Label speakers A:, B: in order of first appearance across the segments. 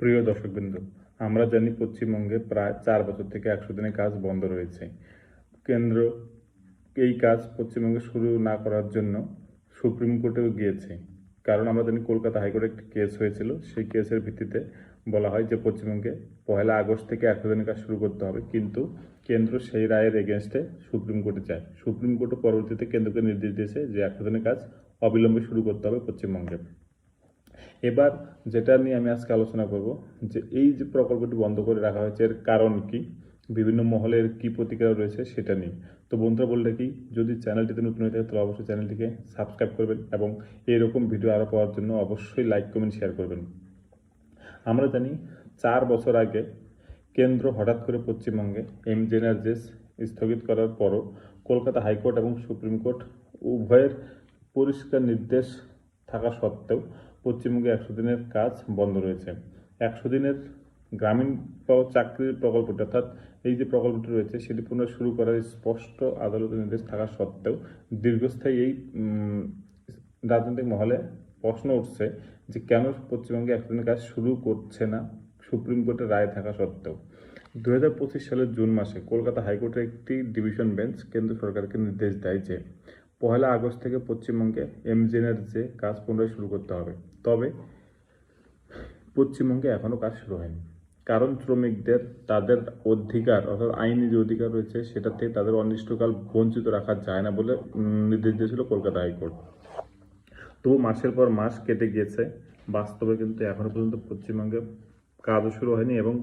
A: প্রিয় দর্শকবৃন্দ আমরা জানি পশ্চিমবঙ্গে প্রায় চার বছর থেকে একশো দিনের কাজ বন্ধ রয়েছে। কেন্দ্র এই কাজ পশ্চিমবঙ্গে শুরু না করার জন্য সুপ্রিম কোর্টেও গিয়েছে। কারণ আমরা জানি কলকাতা হাইকোর্টে একটি কেস হয়েছিল। সেই কেসের ভিত্তিতে বলা হয় যে পশ্চিমবঙ্গে পয়লা আগস্ট থেকে একশো দিনের কাজ শুরু করতে হবে। কিন্তু কেন্দ্র সেই রায়ের এগেনস্টে সুপ্রিম কোর্টে যায়। সুপ্রিম কোর্টও পরবর্তীতে কেন্দ্রকে নির্দেশ দিয়েছে যে একশো দিনের কাজ অবিলম্বে শুরু করতে হবে পশ্চিমবঙ্গে। এবার যেটা নিয়ে আমি আজকে আলোচনা করব, যে এই যে প্রকল্পটি বন্ধ করে রাখা হয়েছে, এর কারণ কি? বিভিন্ন মহলের কি প্রতিক্রিয়া রয়েছে সেটা নিয়ে। তো বন্ধুরা, বললে কি, যদি চ্যানেলটিতে নতুন হয়ে থাকে, তাহলে অবশ্যই চ্যানেলটিকে সাবস্ক্রাইব করবেন এবং এরকম ভিডিও আরও পাওয়ার জন্য অবশ্যই লাইক, কমেন্ট, শেয়ার করবেন। আমরা জানি, চার বছর আগে কেন্দ্র হঠাৎ করে পশ্চিমবঙ্গে এম জেনার্জেস স্থগিত করার পরও কলকাতা হাইকোর্ট এবং সুপ্রিম কোর্ট উভয়ের পরিষ্কার নির্দেশ থাকা সত্ত্বেও পশ্চিমবঙ্গে একশো দিনের কাজ বন্ধ রয়েছে। একশো দিনের গ্রামীণ চাকরির প্রকল্পটি, অর্থাৎ এই যে প্রকল্পটি রয়েছে, সেটি পুনরায় শুরু করার স্পষ্ট আদালতের নির্দেশ থাকা সত্ত্বেও দীর্ঘস্থায়ী এই রাজনৈতিক মহলে প্রশ্ন উঠছে যে কেন পশ্চিমবঙ্গে একশো দিনের কাজ শুরু করছে না, সুপ্রিম কোর্টের রায় থাকা সত্ত্বেও। দু হাজার পঁচিশ সালের জুন মাসে কলকাতা হাইকোর্টের একটি ডিভিশন বেঞ্চ কেন্দ্র সরকারকে নির্দেশ দেয় যে পহেলা আগস্ট থেকে পশ্চিমবঙ্গে এমজেনের যে কাজ পুনরায় শুরু করতে হবে। তবে পশ্চিমবঙ্গে এখনও কাজ শুরু হয়নি। কারণ শ্রমিকদের, তাদের অধিকার অর্থাৎ আইনি যে অধিকার রয়েছে সেটা থেকে তাদের অনিষ্টকাল বঞ্চিত রাখা যায় না বলে নির্দেশ দিয়েছিল কলকাতা হাইকোর্ট। তবু মাসের পর মাস কেটে গিয়েছে। বাস্তবে কিন্তু এখনও পর্যন্ত পশ্চিমবঙ্গে কাজও শুরু হয়নি এবং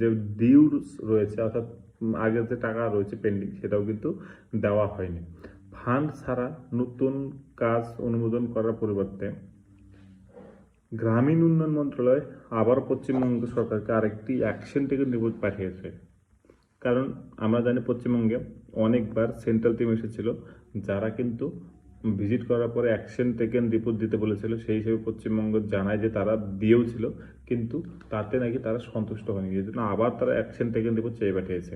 A: যে ডিউস রয়েছে, অর্থাৎ আগের যে টাকা রয়েছে পেন্ডিং সেটাও কিন্তু দেওয়া হয়নি। ফান্ড ছাড়া নতুন কাজ অনুমোদন করার পরিবর্তে গ্রামীণ উন্নয়ন মন্ত্রণালয় আবার পশ্চিমবঙ্গ সরকারকে আরেকটি অ্যাকশন টেকেন রিপোর্ট পাঠিয়েছে। কারণ আমরা জানি পশ্চিমবঙ্গে অনেকবার সেন্ট্রাল টিম এসেছিল, যারা কিন্তু ভিজিট করার পরে অ্যাকশন টেকেন রিপোর্ট দিতে বলেছিল। সেই হিসেবে পশ্চিমবঙ্গ জানায় যে তারা দিয়েও ছিল, কিন্তু তাতে নাকি তারা সন্তুষ্ট হয়নি। এই জন্য আবার তারা অ্যাকশন টেকেন রিপোর্ট চেয়ে পাঠিয়েছে।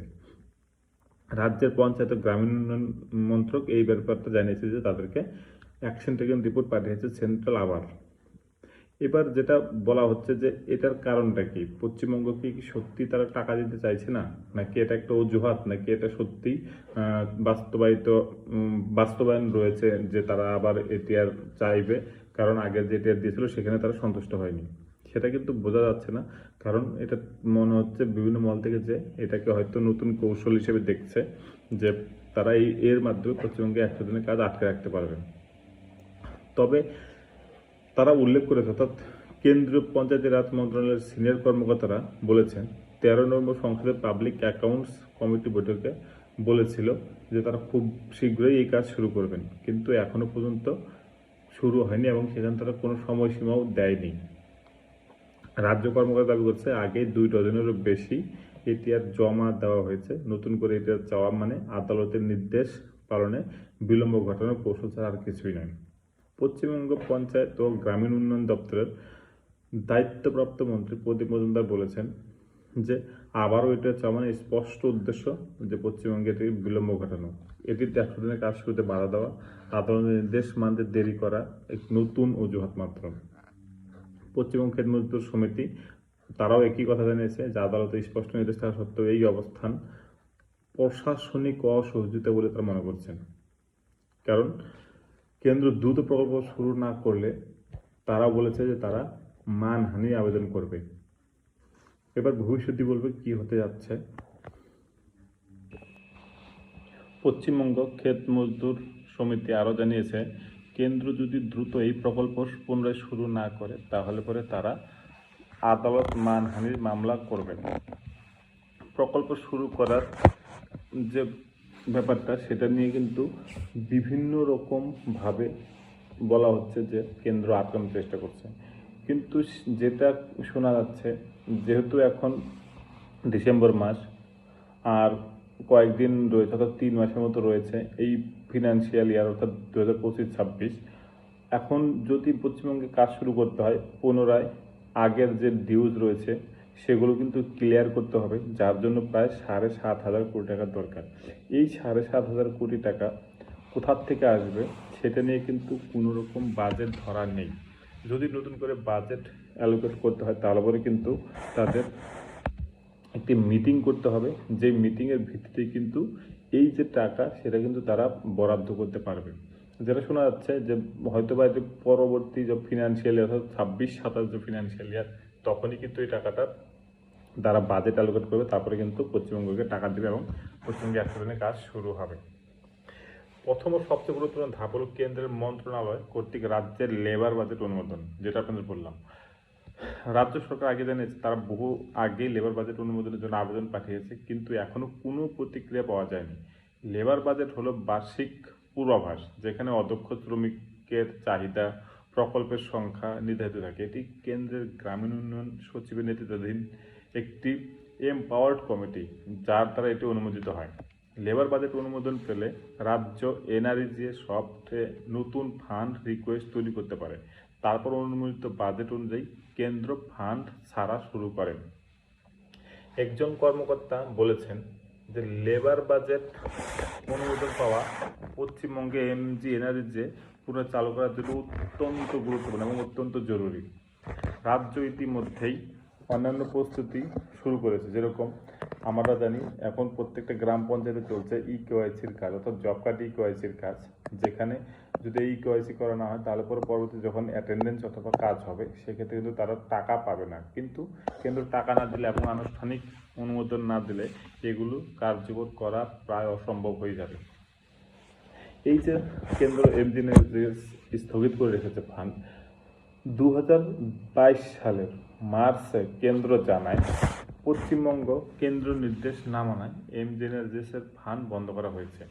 A: রাজ্যের পঞ্চায়েত গ্রামীণ উন্নয়ন মন্ত্রক এই ব্যাপারটা জানিয়েছে যে তাদেরকে অ্যাকশন টেকেন রিপোর্ট পাঠিয়েছে সেন্ট্রাল আবার। এবার যেটা বলা হচ্ছে যে এটার কারণটা কি? পশ্চিমবঙ্গকে কি সত্যি তারা টাকা দিতে চাইছে না? নাকি এটা একটা অজুহাত? নাকি এটা সত্যি বাস্তবায়িত বাস্তবায়ন রয়েছে যে তারা আবার এটিআর চাইবে? কারণ আগের যে এটিআর দিয়েছিল সেখানে তারা সন্তুষ্ট হয়নি। সেটা কিন্তু বোঝা যাচ্ছে না। কারণ এটা মনে হচ্ছে বিভিন্ন মল থেকে যে এটাকে হয়তো নতুন কৌশল হিসেবে দেখছে যে তারা এই, এর মাধ্যমে পশ্চিমবঙ্গে একশো দিনের কাজ আটকে রাখতে পারবে। তবে তারা উল্লেখ করেছে, অর্থাৎ কেন্দ্রীয় পঞ্চায়েতি রাজ মন্ত্রণালয়ের সিনিয়র কর্মকর্তারা বলেছেন, তেরো নম্বর সংসদের পাবলিক অ্যাকাউন্টস কমিটি বৈঠকে বলেছিল যে তারা খুব শীঘ্রই এই কাজ শুরু করবেন, কিন্তু এখনও পর্যন্ত শুরু হয়নি এবং সেখানে তারা কোনো সময়সীমাও দেয়নি। রাজ্য কর্মকর্তা দাবি করছে, আগে দুই ডজনেরও বেশি এটিআর জমা দেওয়া হয়েছে, নতুন করে এটিআর চাওয়া মানে আদালতের নির্দেশ পালনে বিলম্ব ঘটানোর কৌশল ছাড়া আর কিছুই নয়। পশ্চিমবঙ্গ পঞ্চায়েত ও গ্রামীণ উন্নয়ন দপ্তরের দায়িত্বপ্রাপ্ত মন্ত্রী প্রদীপ মজুমদার বলেছেন যে, আবারও এটা হচ্ছে মানে স্পষ্ট উদ্দেশ্য যে পশ্চিমবঙ্গে এটি বিলম্ব ঘটানো। এটিতে একশো দিনের কাজ শুরুতে বাধা দেওয়া আদালতের নির্দেশ মানতে দেরি করা এক নতুন অজুহাত মাত্র। পশ্চিমবঙ্গ ক্ষেত মজদুর সমিতি তারাও একই কথা জানিয়েছে যে, আদালতে স্পষ্ট নির্দেশ থাকা সত্ত্বেও এই অবস্থান প্রশাসনিক অসহযোগিতা বলে তারা মনে করছেন। কারণ কেন্দ্র দ্রুত প্রকল্প শুরু না করলে তারা বলেছে যে তারা মানহানি আবেদন করবে। এবার ভবিষ্যৎই বলবে কি হতে যাচ্ছে। পশ্চিমবঙ্গ ক্ষেত মজদুর সমিতি আরও জানিয়েছে, কেন্দ্র যদি দ্রুত এই প্রকল্প পুনরায় শুরু না করে, তাহলে পরে তারা আদালত মানহানির মামলা করবে। প্রকল্প শুরু করার যে ব্যাপারটা, সেটা নিয়ে কিন্তু বিভিন্ন রকম ভাবে বলা হচ্ছে যে কেন্দ্র আটকানোর চেষ্টা করছে। কিন্তু যেটা শোনা যাচ্ছে, যেহেতু এখন ডিসেম্বর মাস আর কয়েকদিন রয়েছে, অর্থাৎ তিন মাসের মতো রয়েছে এই ফিনান্সিয়াল ইয়ার অর্থাৎ দু হাজার পঁচিশ, ছাব্বিশ, এখন যদি পশ্চিমবঙ্গে কাজ শুরু করতে হয়, পুনরায় আগের যে ডিউজ রয়েছে সেগুলো কিন্তু ক্লিয়ার করতে হবে। যার জন্য প্রায় সাড়ে সাত হাজার কোটি টাকার দরকার। এই সাড়ে সাত হাজার কোটি টাকা কোথার থেকে আসবে সেটা নিয়ে কিন্তু কোনো রকম বাজেট ধরা নেই। যদি নতুন করে বাজেট অ্যালোকেট করতে হয়, তার উপরে কিন্তু তাদের একটি মিটিং করতে হবে। যে মিটিংয়ের ভিত্তিতে কিন্তু এই যে টাকা, সেটা কিন্তু তারা বরাদ্দ করতে পারবে। যেটা শোনা যাচ্ছে যে হয়তো বা যে পরবর্তী যে ফিনান্সিয়াল ইয়ার ছাব্বিশ সাতাশ যে ফিনান্সিয়াল ইয়ার তখনই কিন্তু এই টাকাটা তারা বাজেট অ্যালোকেট করবে, তারপরে কিন্তু পশ্চিমবঙ্গকে টাকা দেবে এবং পশ্চিমবঙ্গে একশো কাজ শুরু হবে। প্রথম ও সবচেয়ে গুরুত্বপূর্ণ ধাপ হল কেন্দ্রের মন্ত্রণালয় কর্তৃক রাজ্যের লেবার বাজেট অনুমোদন, যেটা আপনাদের বললাম। রাজ্য সরকার আগে জানিয়েছে, তারা বহু আগে লেবার বাজেট অনুমোদনের জন্য আবেদন পাঠিয়েছে, কিন্তু এখনও কোনো প্রতিক্রিয়া পাওয়া যায়নি। লেবার বাজেট হলো বার্ষিক পূর্বাভাস, যেখানে অদক্ষ শ্রমিকের চাহিদা, প্রকল্পের সংখ্যা নির্ধারিত থাকে। এটি কেন্দ্রের গ্রামীণ উন্নয়ন সচিবের নেতৃত্বাধীন একটি এমপাওয়ার্ড কমিটি যার দ্বারা এটি অনুমোদিত হয়। লেবার বাজেট অনুমোদন পেলে রাজ্য এনআরইজি সফটওয়্যার নতুন ফান্ড রিকোয়েস্ট তৈরি করতে পারে, তারপর অনুমোদিত বাজেট অনুযায়ী কেন্দ্র ফান্ড ছাড়া শুরু করেন। একজন কর্মকর্তা বলেছেন যে লেবার বাজেট অনুমোদন পাওয়া পশ্চিমবঙ্গে এমজি এনআরইজে পুরো চালু করার জন্য অত্যন্ত গুরুত্বপূর্ণ এবং অত্যন্ত জরুরি। রাজ্য ইতিমধ্যেই অন্যান্য প্রস্তুতি শুরু করেছে। যেরকম আমরা জানি এখন প্রত্যেকটা গ্রাম পঞ্চায়েতে চলছে ই কেওয়াইসির কাজ, অর্থাৎ জব কার্ড ই কেওয়াইসির কাজ। যেখানে যদি ই কেওয়াইসি করা না হয়, তাহলে পরে পরবর্তী যখন অ্যাটেন্ডেন্স অথবা কাজ হবে, সেক্ষেত্রে কিন্তু তারা টাকা পাবে না। কিন্তু কেন্দ্র টাকা না দিলে এবং আনুষ্ঠানিক অনুমোদন না দিলে এগুলো কার্যকর করা প্রায় অসম্ভব হয়ে যাবে। এই যে কেন্দ্র এমজিনের যে স্থগিত করে রেখেছে ফান্ড দু হাজার বাইশ সালের মার্চে কেন্দ্র জানায়। পশ্চিমবঙ্গ কেন্দ্র নির্দেশ না মানায় এম এমজিএনআরজিএসের ফান্ড বন্ধ করা হয়েছে।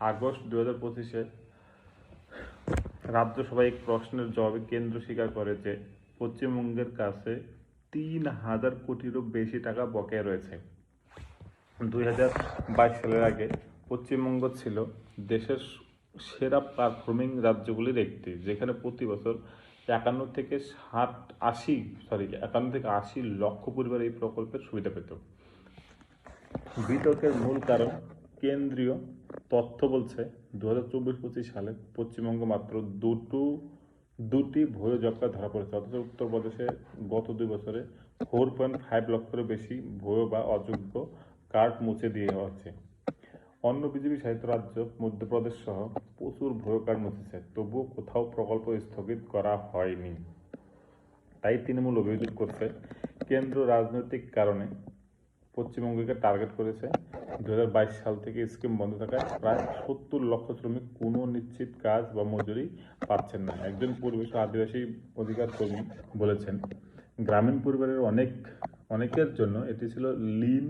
A: আগস্ট দু হাজার পঁচিশে রাজ্যসভায় এক প্রশ্নের জবাবে কেন্দ্র স্বীকার করে যে, পশ্চিমবঙ্গের কাছে তিন হাজার কোটিরও বেশি টাকা বকেয়া রয়েছে। দুই হাজার বাইশ সালের আগে পশ্চিমবঙ্গ ছিল দেশের সেরা পারফর্মিং রাজ্যগুলির একটি, যেখানে প্রতি বছর একান্ন থেকে ষাট আশি সরি একান্ন থেকে আশি লক্ষ পরিবার এই প্রকল্পের সুবিধা পেত। বিতর্কের মূল কারণ, কেন্দ্রীয় তথ্য বলছে দু হাজার চব্বিশ পঁচিশ সালে পশ্চিমবঙ্গ মাত্র দুটো, দুটি ভয় জবকা ধরা পড়েছে। অথচ উত্তরপ্রদেশে গত দুই বছরে ফোর পয়েন্ট ফাইভ লক্ষেরও বেশি ভয় বা অযোগ্য কার্ড মুছে দিয়ে হচ্ছে। অন্য বিজেপি সাহিত্য রাজ্য মধ্যপ্রদেশ সহ প্রচুর ভয় কার্ড মুছেছে তবুও কোথাও প্রকল্প স্থগিত করা হয়নি। তাই তৃণমূল অভিযোগ করছে, কেন্দ্র রাজনৈতিক কারণে পশ্চিমবঙ্গকে টার্গেট করেছে। দুহাজার বাইশ সাল থেকে স্কিম বন্ধ থাকায় প্রায় সত্তর লক্ষ শ্রমিক কোনো নিশ্চিত কাজ বা মজুরি পাচ্ছেন না। একজন পরিবেশ আদিবাসী অধিকার কর্মী বলেছেন, গ্রামীণ পরিবারের অনেক, অনেকের জন্য এটি ছিল লিন